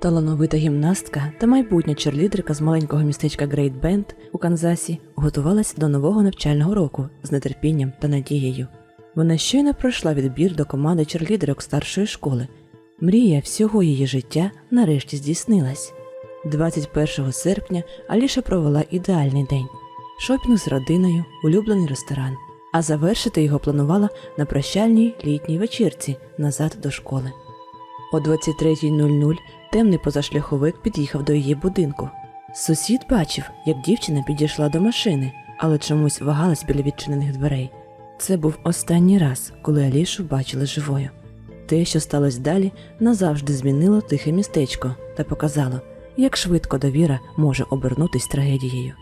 Талановита гімнастка та майбутня черлідерка з маленького містечка Грейт Бенд у Канзасі готувалась до нового навчального року з нетерпінням та надією. Вона щойно пройшла відбір до команди черлідерок старшої школи. Мрія всього її життя нарешті здійснилась. 21 серпня Аліша провела ідеальний день: шопінг з родиною, улюблений ресторан. А завершити його планувала на прощальній літній вечірці назад до школи. О 23.00 темний позашляховик під'їхав до її будинку. Сусід бачив, як дівчина підійшла до машини, але чомусь вагалась біля відчинених дверей. Це був останній раз, коли Алішу бачили живою. Те, що сталося далі, назавжди змінило тихе містечко та показало, як швидко довіра може обернутись трагедією.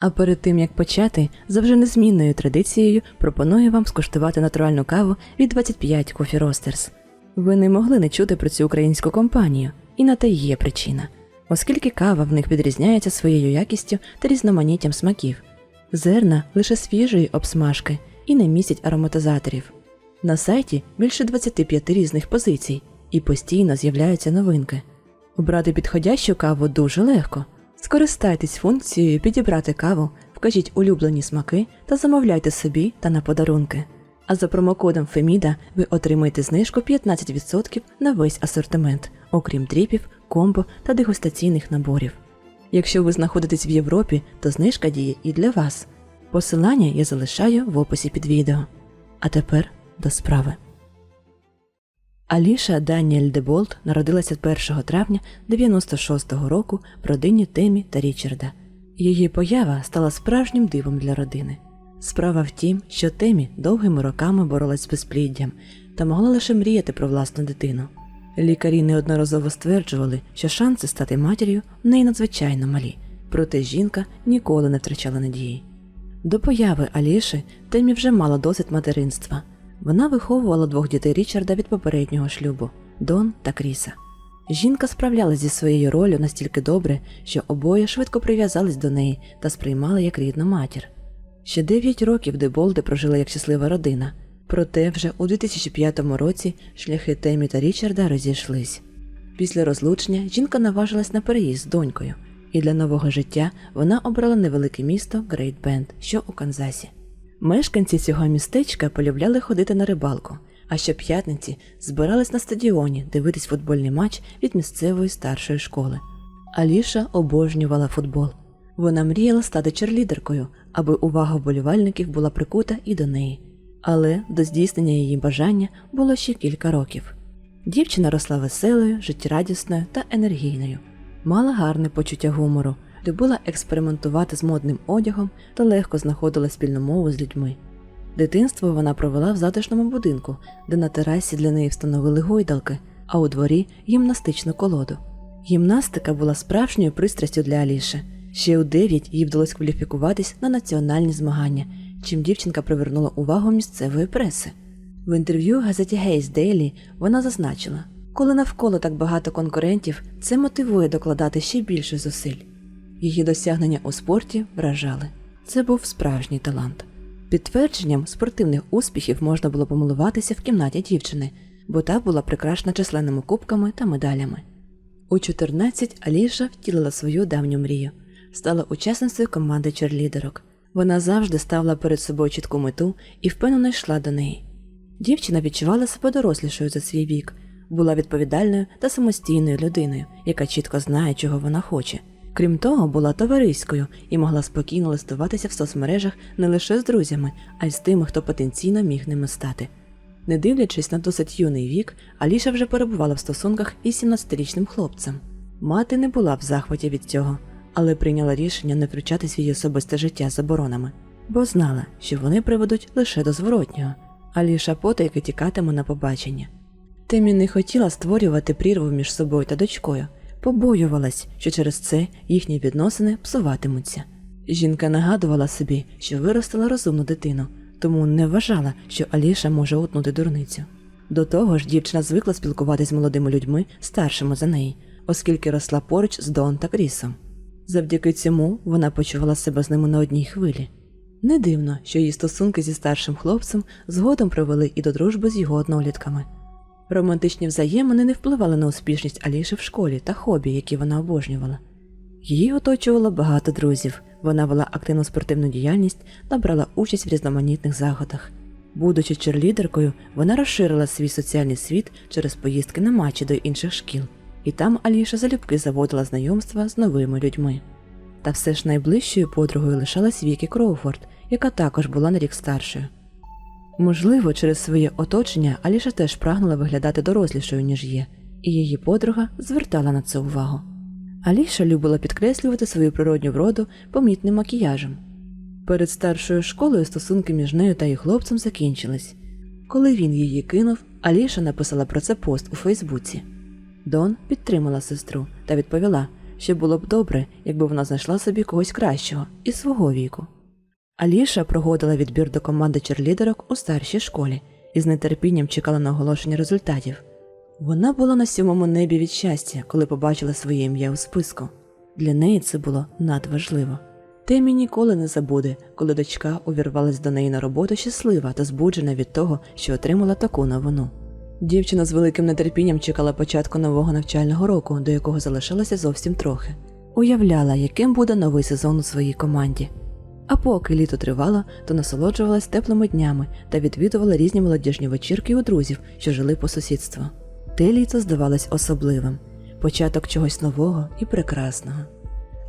А перед тим як почати, за вже незмінною традицією пропоную вам скуштувати натуральну каву від 25 Coffee Roasters. Ви не могли не чути про цю українську компанію, і на те є причина, оскільки кава в них відрізняється своєю якістю та різноманіттям смаків. Зерна лише свіжої обсмажки і не містять ароматизаторів. На сайті більше 25 різних позицій і постійно з'являються новинки. Обрати підходящу каву дуже легко. Скористайтесь функцією підібрати каву, вкажіть улюблені смаки та замовляйте собі та на подарунки. А за промокодом Феміда ви отримаєте знижку 15% на весь асортимент, окрім дріпів, комбо та дегустаційних наборів. Якщо ви знаходитесь в Європі, то знижка діє і для вас. Посилання я залишаю в описі під відео. А тепер до справи. Аліша Даніель Деболт народилася 1 травня 96-го року в родині Темі та Річарда. Її поява стала справжнім дивом для родини. Справа в тім, що Темі довгими роками боролась з безпліддям та могла лише мріяти про власну дитину. Лікарі неодноразово стверджували, що шанси стати матір'ю в неї надзвичайно малі, проте жінка ніколи не втрачала надії. До появи Аліші Темі вже мала досвід материнства. Вона виховувала двох дітей Річарда від попереднього шлюбу Дон та Кріса. Жінка справлялась зі своєю ролью настільки добре, що обоє швидко прив'язались до неї та сприймали як рідну матір. Ще дев'ять років Деболди прожили як щаслива родина, проте вже у 2005 році шляхи Темі та Річарда розійшлись. Після розлучення жінка наважилась на переїзд з донькою, і для нового життя вона обрала невелике місто Грейт Бенд, що у Канзасі. Мешканці цього містечка полюбляли ходити на рибалку, а щоп'ятниці збирались на стадіоні дивитись футбольний матч від місцевої старшої школи. Аліша обожнювала футбол. Вона мріяла стати черлідеркою, аби увага вболівальників була прикута і до неї. Але до здійснення її бажання було ще кілька років. Дівчина росла веселою, життєрадісною та енергійною, мала гарне почуття гумору, любила експериментувати з модним одягом та легко знаходила спільну мову з людьми. Дитинство вона провела в затишному будинку, де на терасі для неї встановили гойдалки, а у дворі гімнастичну колоду. Гімнастика була справжньою пристрастю для Аліші. Ще у 9 їй вдалося кваліфікуватись на національні змагання, чим дівчинка привернула увагу місцевої преси. В інтерв'ю газеті Гейс Daily вона зазначила, коли навколо так багато конкурентів, це мотивує докладати ще більше зусиль. Її досягнення у спорті вражали. Це був справжній талант. Підтвердженням спортивних успіхів можна було помилуватися в кімнаті дівчини, бо та була прикрашена численними кубками та медалями. У 14 Аліша втілила свою давню мрію, стала учасницею команди черлідерок. Вона завжди ставила перед собою чітку мету і впевнено йшла до неї. Дівчина відчувала себе дорослішою за свій вік, була відповідальною та самостійною людиною, яка чітко знає, чого вона хоче. Крім того, була товариською і могла спокійно листуватися в соцмережах не лише з друзями, а й з тими, хто потенційно міг ними стати. Не дивлячись на досить юний вік, Аліша вже перебувала в стосунках із 17-річним хлопцем. Мати не була в захваті від цього, але прийняла рішення не втручатись в її особисте життя заборонами, бо знала, що вони приведуть лише до зворотнього. Аліша потайки тікатиме на побачення. Темі не хотіла створювати прірву між собою та дочкою, побоювалась, що через це їхні відносини псуватимуться. Жінка нагадувала собі, що виростила розумну дитину, тому не вважала, що Аліша може утнути дурницю. До того ж, дівчина звикла спілкуватися з молодими людьми, старшими за неї, оскільки росла поруч з Дон та Крісом. Завдяки цьому вона почувала себе з ними на одній хвилі. Не дивно, що її стосунки зі старшим хлопцем згодом привели і до дружби з його однолітками. Романтичні взаємини не впливали на успішність Аліші в школі та хобі, які вона обожнювала. Її оточувало багато друзів, вона вела активну спортивну діяльність та брала участь в різноманітних заходах. Будучи черлідеркою, вона розширила свій соціальний світ через поїздки на матчі до інших шкіл, і там Аліша залюбки заводила знайомства з новими людьми. Та все ж найближчою подругою лишалась Вікі Кроуфорд, яка також була на рік старшою. Можливо, через своє оточення Аліша теж прагнула виглядати дорослішою, ніж є, і її подруга звертала на це увагу. Аліша любила підкреслювати свою природню вроду помітним макіяжем. Перед старшою школою стосунки між нею та її хлопцем закінчились. Коли він її кинув, Аліша написала про це пост у Фейсбуці. Дон підтримала сестру та відповіла, що було б добре, якби вона знайшла собі когось кращого із свого віку. Аліша проводила відбір до команди черлідерок у старшій школі і з нетерпінням чекала на оголошення результатів. Вона була на сьомому небі від щастя, коли побачила своє ім'я у списку. Для неї це було надважливо. Темі ніколи не забуде, коли дочка увірвалась до неї на роботу щаслива та збуджена від того, що отримала таку новину. Дівчина з великим нетерпінням чекала початку нового навчального року, до якого залишилося зовсім трохи. Уявляла, яким буде новий сезон у своїй команді. А поки літо тривало, то насолоджувалась теплими днями та відвідувала різні молодіжні вечірки у друзів, що жили по сусідству. Те літо здавалось особливим початок чогось нового і прекрасного.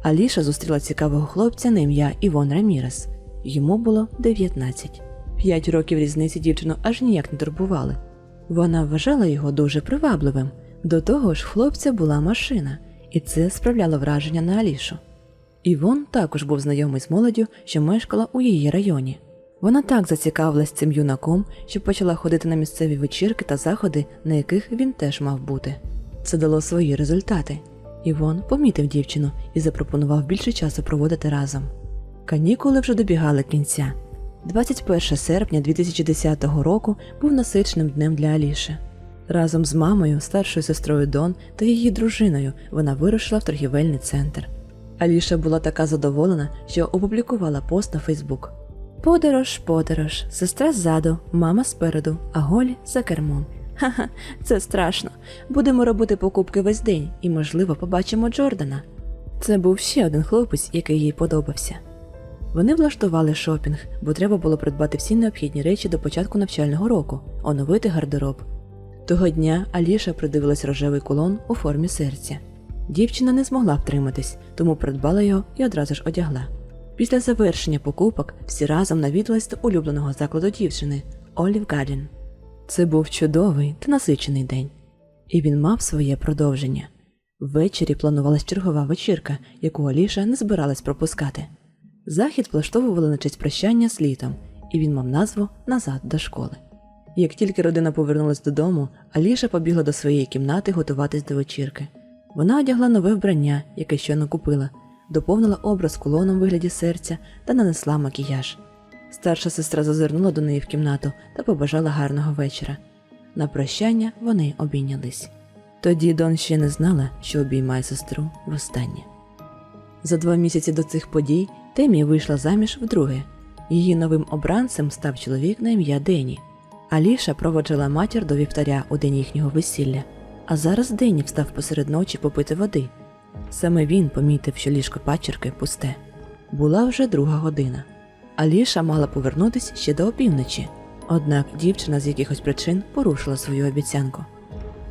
Аліша зустріла цікавого хлопця на ім'я Івон Рамірес. Йому було 19. П'ять років різниці дівчину аж ніяк не турбували. Вона вважала його дуже привабливим. До того ж, хлопця була машина, і це справляло враження на Алішу. Івон також був знайомий з молоддю, що мешкала у її районі. Вона так зацікавилась цим юнаком, що почала ходити на місцеві вечірки та заходи, на яких він теж мав бути. Це дало свої результати. Івон помітив дівчину і запропонував більше часу проводити разом. Канікули вже добігали кінця. 21 серпня 2010 року був насиченим днем для Аліші. Разом з мамою, старшою сестрою Дон та її дружиною вона вирушила в торгівельний центр. Аліша була така задоволена, що опублікувала пост на Фейсбук. Подорож, подорож, сестра ззаду, мама спереду, а Голі за кермом. Ха-ха, це страшно. Будемо робити покупки весь день і, можливо, побачимо Джордана. Це був ще один хлопець, який їй подобався. Вони влаштували шопінг, бо треба було придбати всі необхідні речі до початку навчального року, оновити гардероб. Того дня Аліша придивилась рожевий кулон у формі серця. Дівчина не змогла втриматись, тому придбала його і одразу ж одягла. Після завершення покупок всі разом навідались до улюбленого закладу дівчини Олів Гадін. Це був чудовий та насичений день, і він мав своє продовження. Ввечері планувалась чергова вечірка, яку Аліша не збиралась пропускати. Захід влаштовували на честь прощання з літом, і він мав назву Назад до школи. Як тільки родина повернулась додому, Аліша побігла до своєї кімнати готуватись до вечірки. Вона одягла нове вбрання, яке щойно купила, доповнила образ кулоном у вигляді серця та нанесла макіяж. Старша сестра зазирнула до неї в кімнату та побажала гарного вечора. На прощання вони обійнялись. Тоді Дон ще не знала, що обіймає сестру востаннє. За два місяці до цих подій Темі вийшла заміж вдруге. Її новим обранцем став чоловік на ім'я Дені. Аліша проводжала матір до вівтаря у день їхнього весілля, а зараз Дені встав посеред ночі попити води. Саме він помітив, що ліжко пачерки пусте. Була вже друга година. Аліша мала повернутися ще до опівночі, однак дівчина з якихось причин порушила свою обіцянку.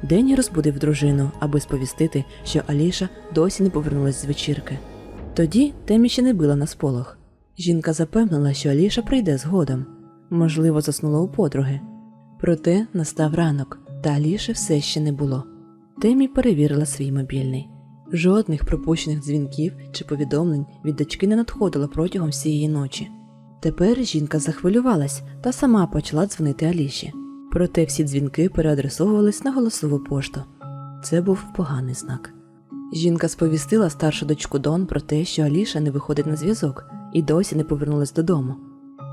Дені розбудив дружину, аби сповістити, що Аліша досі не повернулась з вечірки. Тоді Темі ще не била на сполох. Жінка запевнила, що Аліша прийде згодом, можливо, заснула у подруги. Проте настав ранок, та Аліші все ще не було. Темі перевірила свій мобільний. Жодних пропущених дзвінків чи повідомлень від дочки не надходило протягом всієї ночі. Тепер жінка захвилювалась та сама почала дзвонити Аліші. Проте всі дзвінки переадресовувались на голосову пошту. Це був поганий знак. Жінка сповістила старшу дочку Дон про те, що Аліша не виходить на зв'язок і досі не повернулась додому.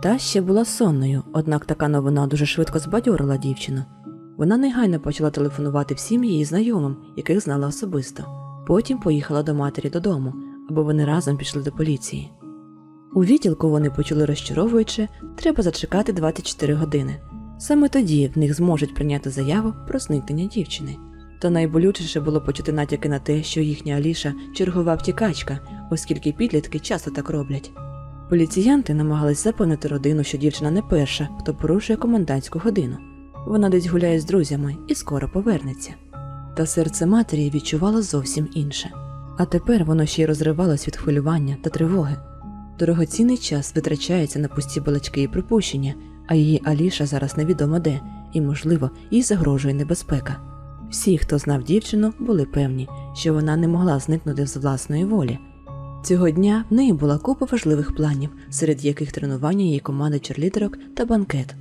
Та ще була сонною, однак така новина дуже швидко збадьорила дівчину. Вона негайно почала телефонувати всім її знайомим, яких знала особисто. Потім поїхала до матері додому, аби вони разом пішли до поліції. У відділку вони почули розчаровуюче, треба зачекати 24 години. Саме тоді в них зможуть прийняти заяву про зникнення дівчини. Та найболючіше було почути натяки на те, що їхня Аліша чергова втікачка, оскільки підлітки часто так роблять. Поліціянти намагались запевнити родину, що дівчина не перша, хто порушує комендантську годину. Вона десь гуляє з друзями і скоро повернеться. Та серце матері відчувало зовсім інше. А тепер воно ще й розривалось від хвилювання та тривоги. Дорогоцінний час витрачається на пусті балачки і припущення, а її Аліша зараз невідомо де, і, можливо, їй загрожує небезпека. Всі, хто знав дівчину, були певні, що вона не могла зникнути з власної волі. Цього дня в неї була купа важливих планів, серед яких тренування її команди черлідерок та банкет.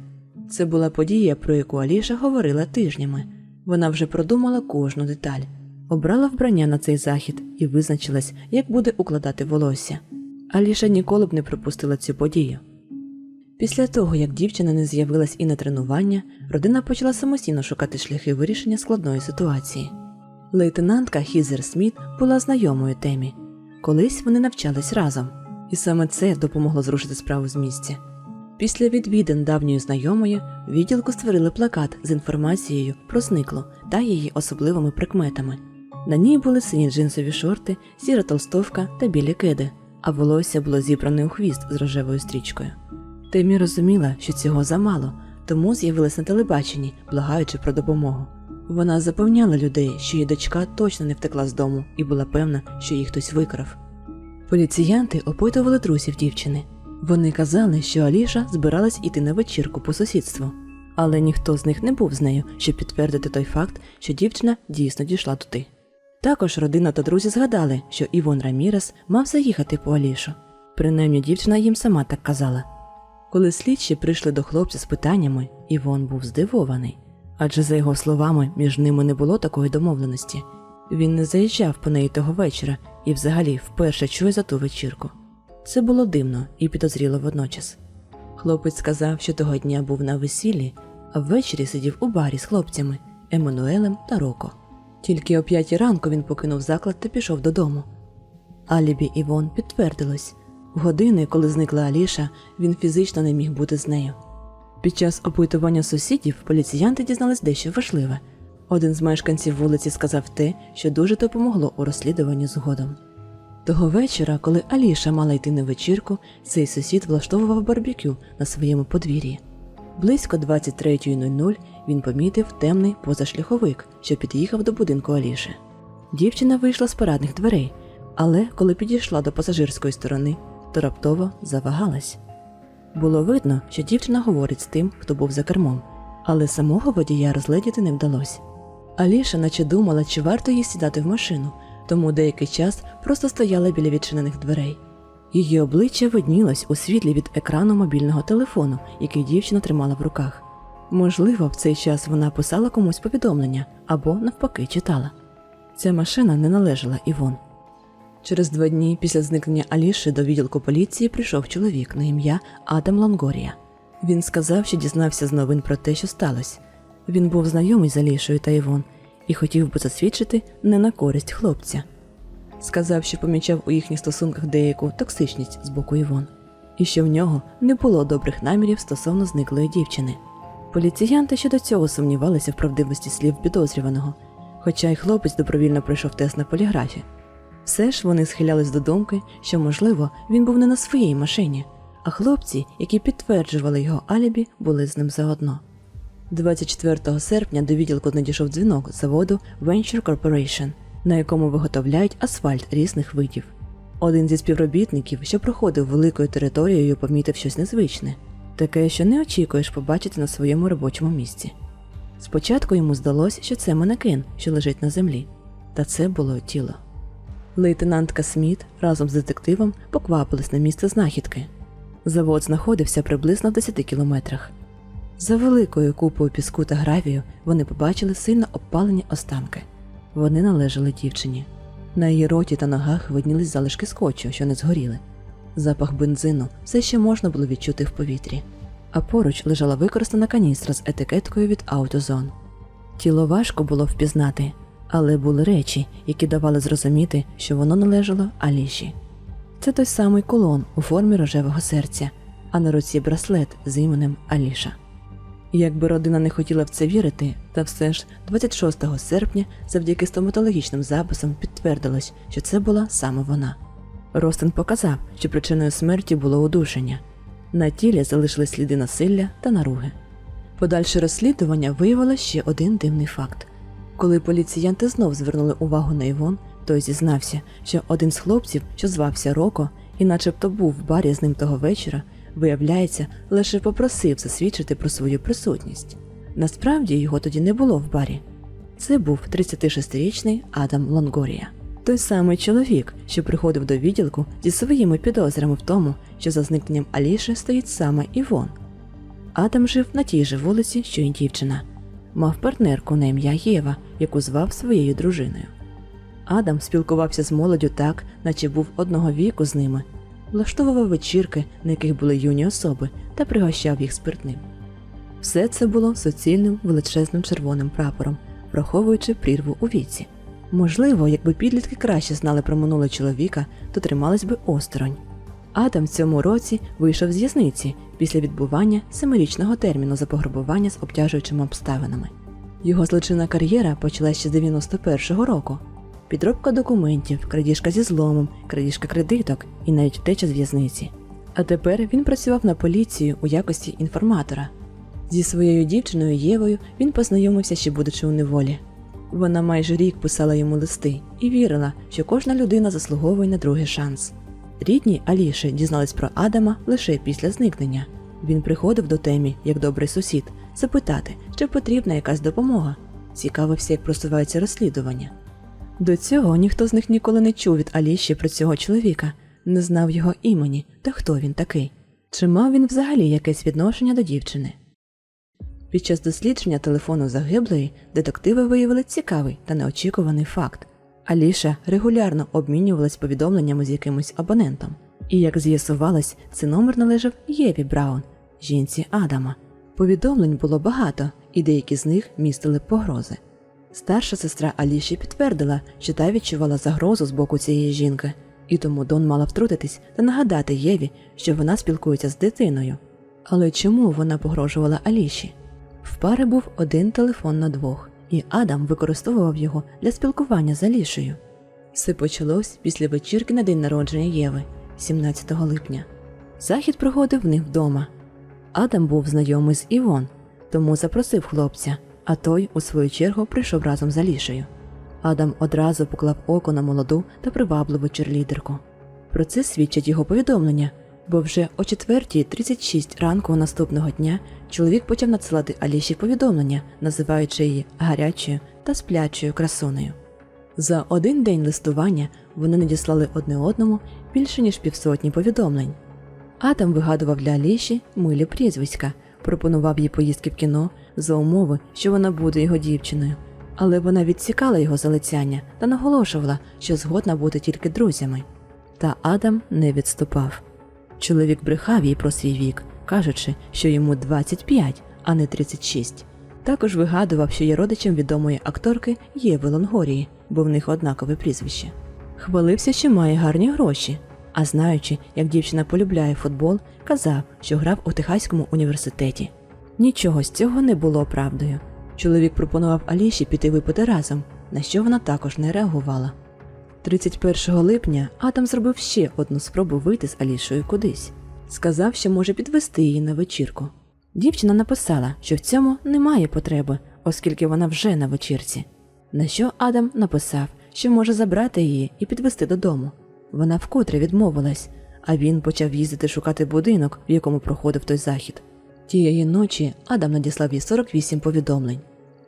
Це була подія, про яку Аліша говорила тижнями. Вона вже продумала кожну деталь, обрала вбрання на цей захід і визначилась, як буде укладати волосся. Аліша ніколи б не пропустила цю подію. Після того, як дівчина не з'явилась і на тренування, родина почала самостійно шукати шляхи вирішення складної ситуації. Лейтенантка Хізер Сміт була знайомою темі. Колись вони навчались разом, і саме це допомогло зрушити справу з місця. Після відвідин давньої знайомої в відділку створили плакат з інформацією про зниклу та її особливими прикметами. На ній були сині джинсові шорти, сіра толстовка та білі кеди, а волосся було зібране у хвіст з рожевою стрічкою. Темі розуміла, що цього замало, тому з'явилась на телебаченні, благаючи про допомогу. Вона запевняла людей, що її дочка точно не втекла з дому і була певна, що її хтось викрав. Поліціянти опитували друзів дівчини. Вони казали, що Аліша збиралась іти на вечірку по сусідству, але ніхто з них не був з нею, щоб підтвердити той факт, що дівчина дійсно дійшла туди. Також родина та друзі згадали, що Івон Рамірес мав заїхати по Алішу. Принаймні дівчина їм сама так казала. Коли слідчі прийшли до хлопця з питаннями, Івон був здивований, адже за його словами, між ними не було такої домовленості. Він не заїжджав по неї того вечора і взагалі вперше чує за ту вечірку. Це було дивно і підозріло водночас. Хлопець сказав, що того дня був на весіллі, а ввечері сидів у барі з хлопцями Еммануелем та Роко. Тільки о п'ятій ранку він покинув заклад та пішов додому. Алібі Івон підтвердилось в години, коли зникла Аліша, він фізично не міг бути з нею. Під час опитування сусідів поліціянти дізнались дещо важливе. Один з мешканців вулиці сказав те, що дуже допомогло у розслідуванні згодом. Того вечора, коли Аліша мала йти на вечірку, цей сусід влаштовував барбекю на своєму подвір'ї. Близько 23.00 він помітив темний позашляховик, що під'їхав до будинку Аліші. Дівчина вийшла з парадних дверей, але коли підійшла до пасажирської сторони, то раптово завагалась. Було видно, що дівчина говорить з тим, хто був за кермом, але самого водія розгледіти не вдалося. Аліша наче думала, чи варто їй сідати в машину, тому деякий час просто стояла біля відчинених дверей. Її обличчя виднілось у світлі від екрану мобільного телефону, який дівчина тримала в руках. Можливо, в цей час вона писала комусь повідомлення або, навпаки, читала. Ця машина не належала Івон. Через два дні після зникнення Аліші до відділку поліції прийшов чоловік на ім'я Адам Лонгорія. Він сказав, що дізнався з новин про те, що сталося. Він був знайомий з Алішою та Івон і хотів би засвідчити не на користь хлопця. Сказав, що помічав у їхніх стосунках деяку токсичність з боку Івон, і що в нього не було добрих намірів стосовно зниклої дівчини. Поліціянти щодо цього сумнівалися в правдивості слів підозрюваного, хоча й хлопець добровільно пройшов тест на поліграфі. Все ж вони схилялись до думки, що, можливо, він був не на своїй машині, а хлопці, які підтверджували його алібі, були з ним заодно. 24 серпня до відділку надійшов дзвінок заводу Venture Corporation, на якому виготовляють асфальт різних видів. Один зі співробітників, що проходив великою територією, помітив щось незвичне, таке, що не очікуєш побачити на своєму робочому місці. Спочатку йому здалося, що це манекен, що лежить на землі, та це було тіло. Лейтенантка Сміт разом з детективом поквапились на місце знахідки. Завод знаходився приблизно в 10 кілометрах. За великою купою піску та гравію вони побачили сильно обпалені останки. Вони належали дівчині. На її роті та ногах виднілись залишки скотчу, що не згоріли. Запах бензину все ще можна було відчути в повітрі, а поруч лежала використана каністра з етикеткою від AutoZone. Тіло важко було впізнати, але були речі, які давали зрозуміти, що воно належало Аліші. Це той самий кулон у формі рожевого серця, а на руці браслет з іменем Аліша. Якби родина не хотіла в це вірити, та все ж 26 серпня завдяки стоматологічним записам підтвердилось, що це була саме вона. Ростин показав, що причиною смерті було удушення. На тілі залишили сліди насилля та наруги. Подальше розслідування виявило ще один дивний факт. Коли поліціянти знов звернули увагу на Івон, той зізнався, що один з хлопців, що звався Роко, і начебто був в барі з ним того вечора, виявляється, лише попросив засвідчити про свою присутність. Насправді його тоді не було в барі. Це був 36-річний Адам Лонгорія. Той самий чоловік, що приходив до відділку зі своїми підозрами в тому, що за зникненням Аліші стоїть саме Івон. Адам жив на тій же вулиці, що й дівчина. Мав партнерку на ім'я Єва, яку звав своєю дружиною. Адам спілкувався з молоддю так, наче був одного віку з ними, влаштовував вечірки, на яких були юні особи, та пригощав їх спиртним. Все це було суцільним величезним червоним прапором, враховуючи прірву у віці. Можливо, якби підлітки краще знали про минуле чоловіка, то тримались би осторонь. Адам в цьому році вийшов з в'язниці після відбування семирічного терміну за пограбування з обтяжуючими обставинами. Його злочинна кар'єра почалася ще з 91-го року. Підробка документів, крадіжка зі зломом, крадіжка кредиток і навіть втеча з в'язниці. А тепер він працював на поліцію у якості інформатора. Зі своєю дівчиною Євою він познайомився ще будучи у неволі. Вона майже рік писала йому листи і вірила, що кожна людина заслуговує на другий шанс. Рідні Аліші дізнались про Адама лише після зникнення. Він приходив до темі, як добрий сусід, запитати, чи потрібна якась допомога. Цікавився, як просувається розслідування. До цього ніхто з них ніколи не чув від Аліші про цього чоловіка, не знав його імені та хто він такий, чи мав він взагалі якесь відношення до дівчини. Під час дослідження телефону загиблої детективи виявили цікавий та неочікуваний факт. Аліша регулярно обмінювалась повідомленнями з якимось абонентом, і, як з'ясувалось, цей номер належав Єві Браун, жінці Адама. Повідомлень було багато, і деякі з них містили погрози. Старша сестра Аліші підтвердила, що та відчувала загрозу з боку цієї жінки, і тому Дон мала втрутитись та нагадати Єві, що вона спілкується з дитиною. Але чому вона погрожувала Аліші? В пари був один телефон на двох, і Адам використовував його для спілкування з Алішею. Все почалось після вечірки на день народження Єви, 17 липня. Захід проходив в них вдома. Адам був знайомий з Івон, тому запросив хлопця, а той, у свою чергу, прийшов разом з Алішею. Адам одразу поклав око на молоду та привабливу черлідерку. Про це свідчать його повідомлення, бо вже о 4.36 ранку наступного дня чоловік почав надсилати Аліші повідомлення, називаючи її гарячою та сплячою красунею. За один день листування вони надіслали одне одному більше ніж півсотні повідомлень. Адам вигадував для Аліші милі прізвиська, пропонував їй поїздки в кіно за умови, що вона буде його дівчиною, але вона відсікала його залицяння та наголошувала, що згодна бути тільки друзями. Та Адам не відступав. Чоловік брехав їй про свій вік, кажучи, що йому 25, а не 36. Також вигадував, що є родичем відомої акторки Єви Лонгорії, бо в них однакове прізвище. Хвалився, що має гарні гроші, а знаючи, як дівчина полюбляє футбол, казав, що грав у Техаському університеті. Нічого з цього не було правдою. Чоловік пропонував Аліші піти випити разом, на що вона також не реагувала. 31 липня Адам зробив ще одну спробу вийти з Алішою кудись. Сказав, що може підвести її на вечірку. Дівчина написала, що в цьому немає потреби, оскільки вона вже на вечірці. На що Адам написав, що може забрати її і підвести додому. Вона вкотре відмовилась, а він почав їздити шукати будинок, в якому проходив той захід. Тієї ночі Адам надіслав їй 48 повідомлень.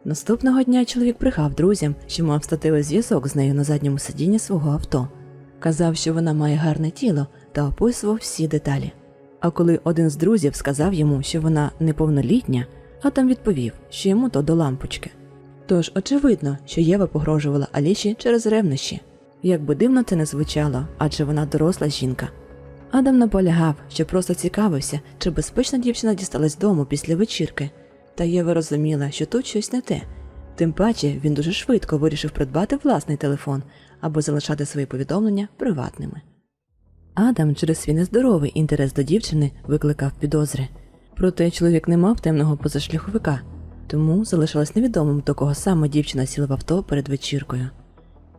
Наступного дня чоловік брехав друзям, що мав статевий зв'язок з нею на задньому сидінні свого авто. Казав, що вона має гарне тіло та описував всі деталі. А коли один з друзів сказав йому, що вона неповнолітня, Адам відповів, що йому то до лампочки. Тож очевидно, що Єва погрожувала Аліші через ревнощі. Як би дивно це не звучало, адже вона доросла жінка. Адам наполягав, що просто цікавився, чи безпечна дівчина дісталась дому після вечірки, та Єва розуміла, що тут щось не те. Тим паче він дуже швидко вирішив придбати власний телефон або залишати свої повідомлення приватними. Адам через свій нездоровий інтерес до дівчини викликав підозри. Проте чоловік не мав темного позашляховика, тому залишалось невідомим, до кого саме дівчина сіла в авто перед вечіркою.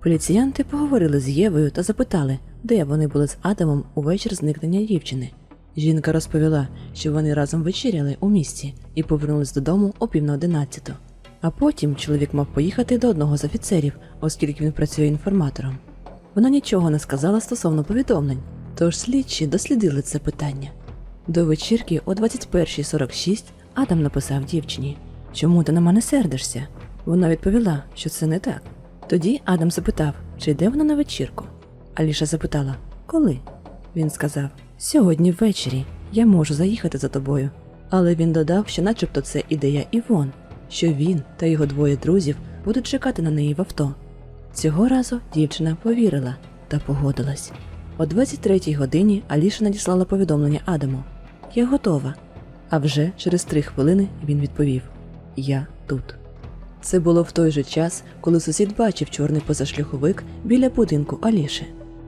Поліціянти поговорили з Євою та запитали, де вони були з Адамом у вечір зникнення дівчини. Жінка розповіла, що вони разом вечеряли у місті і повернулись додому о пів на одинадцяту. А потім чоловік мав поїхати до одного з офіцерів, оскільки він працює інформатором. Вона нічого не сказала стосовно повідомлень, тож слідчі дослідили це питання. До вечірки о 21.46 Адам написав дівчині: Чому ти на мене сердишся? Вона відповіла, що це не так. Тоді Адам запитав, чи йде вона на вечірку. Аліша запитала, коли? Він сказав: Сьогодні ввечері я можу заїхати за тобою. Але він додав, що начебто це ідея Івон, що він та його двоє друзів будуть чекати на неї в авто. Цього разу дівчина повірила та погодилась. О 23-й годині Аліша надіслала повідомлення Адаму: Я готова. А вже через три хвилини він відповів: Я тут. Це було в той же час, коли сусід бачив чорний позашляховик біля будинку Аліші.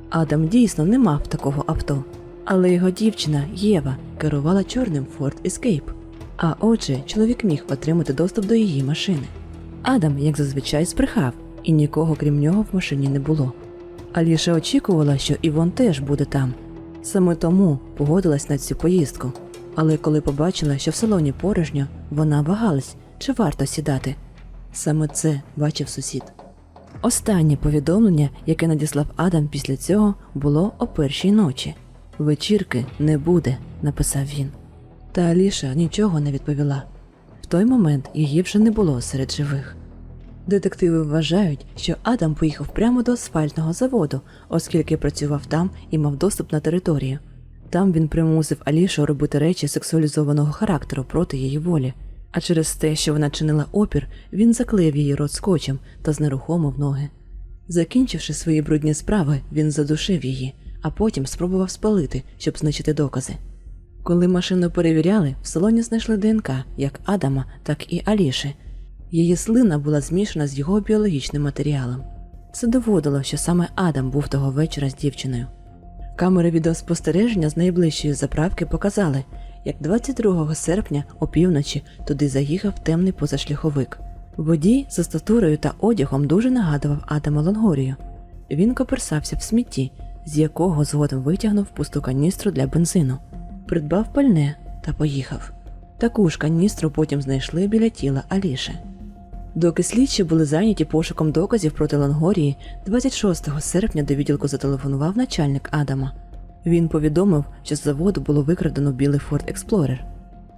Адам дійсно не мав такого авто, але його дівчина Єва керувала чорним Ford Escape. А отже, чоловік міг отримати доступ до її машини. Адам, як зазвичай, збрехав, і нікого крім нього в машині не було. Аліша очікувала, що Івон теж буде там. Саме тому погодилась на цю поїздку. Але коли побачила, що в салоні порожньо, вона вагалась, чи варто сідати. Саме це бачив сусід. Останнє повідомлення, яке надіслав Адам після цього, було о першій ночі. Вечірки не буде, написав він. Та Аліша нічого не відповіла. В той момент її вже не було серед живих. Детективи вважають, що Адам поїхав прямо до асфальтного заводу, оскільки працював там і мав доступ на територію. Там він примусив Алішу робити речі сексуалізованого характеру проти її волі, а через те, що вона чинила опір, він заклеїв її рот скотчем та знерухомив ноги. Закінчивши свої брудні справи, він задушив її, а потім спробував спалити, щоб знищити докази. Коли машину перевіряли, в салоні знайшли ДНК як Адама, так і Аліші. Її слина була змішана з його біологічним матеріалом. Це доводило, що саме Адам був того вечора з дівчиною. Камери відеоспостереження з найближчої заправки показали, як 22 серпня опівночі туди заїхав темний позашляховик. Водій за статурою та одягом дуже нагадував Адама Лонгорію. Він коперсався в смітті, з якого згодом витягнув пусту каністру для бензину, придбав пальне та поїхав. Таку ж каністру потім знайшли біля тіла Аліші. Доки слідчі були зайняті пошуком доказів проти Лангорії, 26 серпня до відділку зателефонував начальник Адама. Він повідомив, що з заводу було викрадено білий Ford Explorer.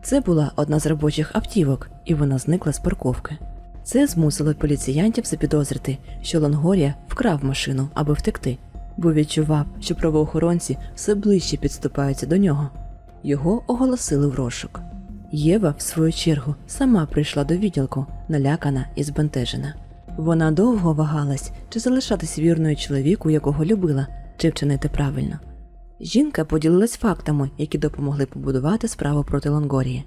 Це була одна з робочих автівок, і вона зникла з парковки. Це змусило поліціянтів запідозрити, що Лонгорія вкрав машину, аби втекти, бо відчував, що правоохоронці все ближче підступаються до нього. Його оголосили в розшук. Єва, в свою чергу, сама прийшла до відділку, налякана і збентежена. Вона довго вагалась, чи залишатись вірною чоловіку, якого любила, чи вчинити правильно. Жінка поділилась фактами, які допомогли побудувати справу проти Лонгорії.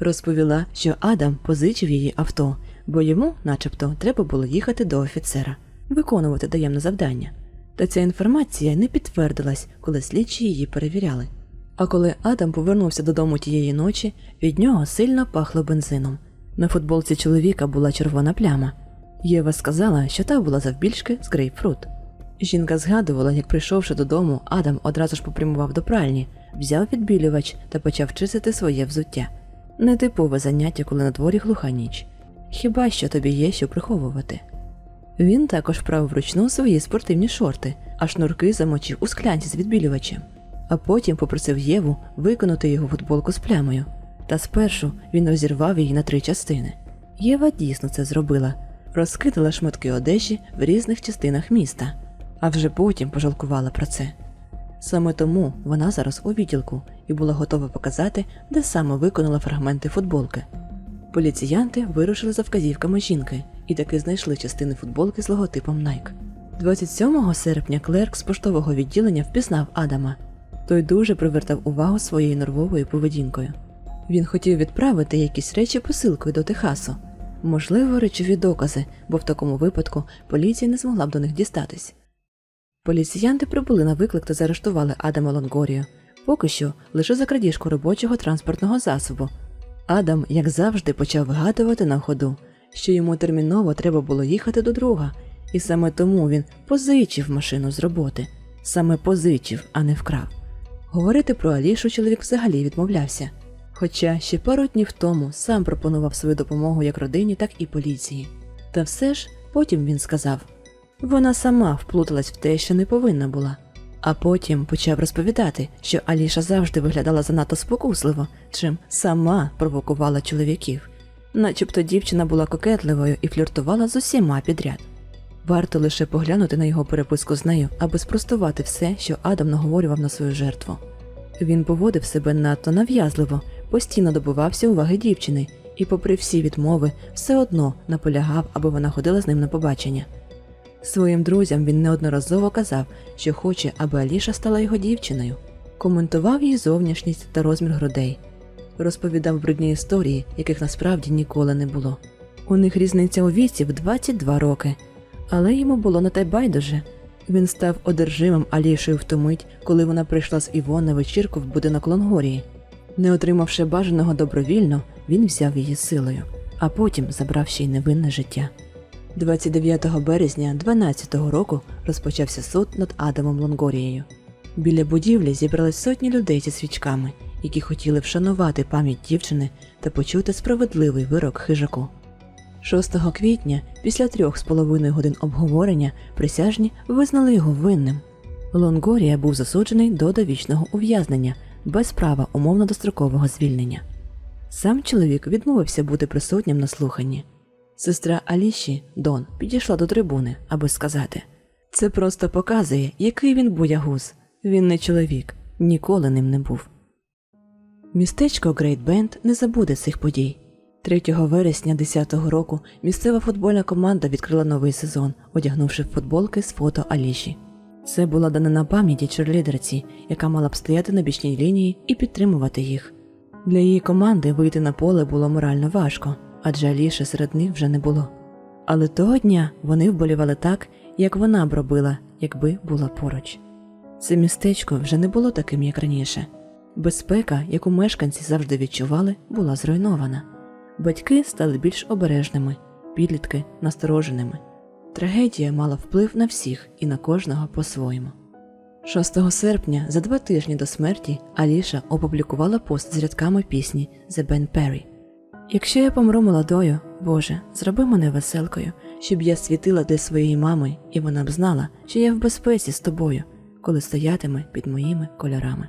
Розповіла, що Адам позичив її авто, бо йому, начебто, треба було їхати до офіцера, виконувати таємне завдання. Та ця інформація не підтвердилась, коли слідчі її перевіряли. А коли Адам повернувся додому тієї ночі, від нього сильно пахло бензином. На футболці чоловіка була червона пляма. Єва сказала, що та була завбільшки з грейпфрут. Жінка згадувала, як прийшовши додому, Адам одразу ж попрямував до пральні, взяв відбілювач та почав чистити своє взуття. Нетипове заняття, коли на дворі глуха ніч. Хіба що тобі є що приховувати? Він також вправив вручну свої спортивні шорти, а шнурки замочив у склянці з відбілювачем а потім попросив Єву виконати його футболку з плямою. Та спершу він розірвав її на три частини. Єва дійсно це зробила, розкидала шматки одежі в різних частинах міста, а вже потім пожалкувала про це. Саме тому вона зараз у відділку і була готова показати, де саме виконала фрагменти футболки. Поліціянти вирушили за вказівками жінки і таки знайшли частини футболки з логотипом Nike. 27 серпня клерк з поштового відділення впізнав Адама той дуже привертав увагу своєю нервовою поведінкою. Він хотів відправити якісь речі посилкою до Техасу, можливо, речові докази, бо в такому випадку поліція не змогла б до них дістатись. Поліціянти прибули на виклик та заарештували Адама Лонгорію. Поки що лише за крадіжку робочого транспортного засобу. Адам, як завжди, почав вигадувати на ходу, що йому терміново треба було їхати до друга, і саме тому він позичив машину з роботи. Саме позичив, а не вкрав. Говорити про Алішу чоловік взагалі відмовлявся. Хоча ще пару днів тому сам пропонував свою допомогу як родині, так і поліції. Та все ж потім він сказав вона сама вплуталась в те, що не повинна була. А потім почав розповідати, що Аліша завжди виглядала занадто спокусливо, чим сама провокувала чоловіків. Начебто дівчина була кокетливою і фліртувала з усіма підряд. Варто лише поглянути на його переписку з нею, аби спростувати все, що Адам наговорював на свою жертву. Він поводив себе надто нав'язливо, постійно добивався уваги дівчини і, попри всі відмови, все одно наполягав, аби вона ходила з ним на побачення. Своїм друзям він неодноразово казав, що хоче, аби Аліша стала його дівчиною, коментував її зовнішність та розмір грудей, розповідав брудні історії, яких насправді ніколи не було. У них різниця у віці в 22 роки, але йому було на те байдуже. Він став одержимим Алішею в ту мить, коли вона прийшла з Івон на вечірку в будинок Лонгорії. Не отримавши бажаного добровільно, він взяв її силою, а потім забрав ще й невинне життя. 29 березня 12-го року розпочався суд над Адамом Лонгорією. Біля будівлі зібрались сотні людей зі свічками, які хотіли вшанувати пам'ять дівчини та почути справедливий вирок хижаку. 6 квітня, після трьох з половиною годин обговорення, присяжні визнали його винним. Лонгорія був засуджений до довічного ув'язнення без права умовно дострокового звільнення. Сам чоловік відмовився бути присутнім на слуханні. Сестра Аліші, Дон, підійшла до трибуни, аби сказати: Це просто показує, який він боягуз. Він не чоловік, ніколи ним не був. Містечко Грейт Бенд не забуде цих подій. 3 вересня 10-го року місцева футбольна команда відкрила новий сезон, одягнувши футболки з фото Аліші. Це була данина пам'яті черлідерці, яка мала б стояти на бічній лінії і підтримувати їх. Для її команди вийти на поле було морально важко, адже Аліші серед них вже не було. Але того дня вони вболівали так, як вона б робила, якби була поруч. Це містечко вже не було таким, як раніше. Безпека, яку мешканці завжди відчували, була зруйнована. Батьки стали більш обережними, підлітки настороженими. Трагедія мала вплив на всіх і на кожного по-своєму. 6 серпня, за два тижні до смерті, Аліша опублікувала пост з рядками пісні The Ben Perry. Якщо я помру молодою, Боже, зроби мене веселкою, щоб я світила для своєї мами, і вона б знала, що я в безпеці з тобою, коли стоятиме під моїми кольорами.